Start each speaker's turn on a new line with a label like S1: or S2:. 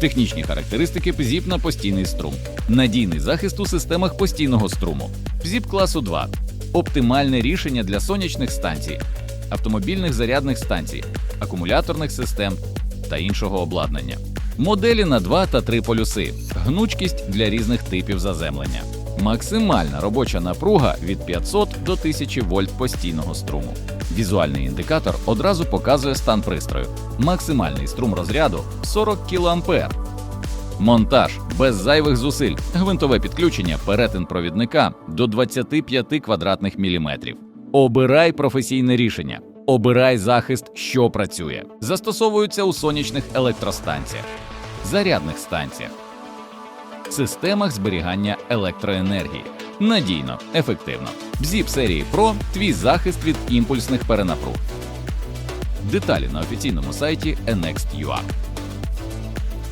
S1: Технічні характеристики ПЗІП на постійний струм. Надійний захист у системах постійного струму. ПЗІП класу 2. Оптимальне рішення для сонячних станцій, автомобільних зарядних станцій, акумуляторних систем та іншого обладнання. Моделі на 2 та 3 полюси. Гнучкість для різних типів заземлення. Максимальна робоча напруга від 500 до 1000 вольт постійного струму. Візуальний індикатор одразу показує стан пристрою. Максимальний струм розряду 40 кА. Монтаж без зайвих зусиль, гвинтове підключення, перетин провідника до 25 квадратних міліметрів. Обирай професійне рішення. Обирай захист, що працює. Застосовуються у сонячних електростанціях, зарядних станціях, системах зберігання електроенергії. Надійно, ефективно. БЗІП серії Pro – твій захист від імпульсних перенапруг. Деталі на офіційному сайті Enext.ua.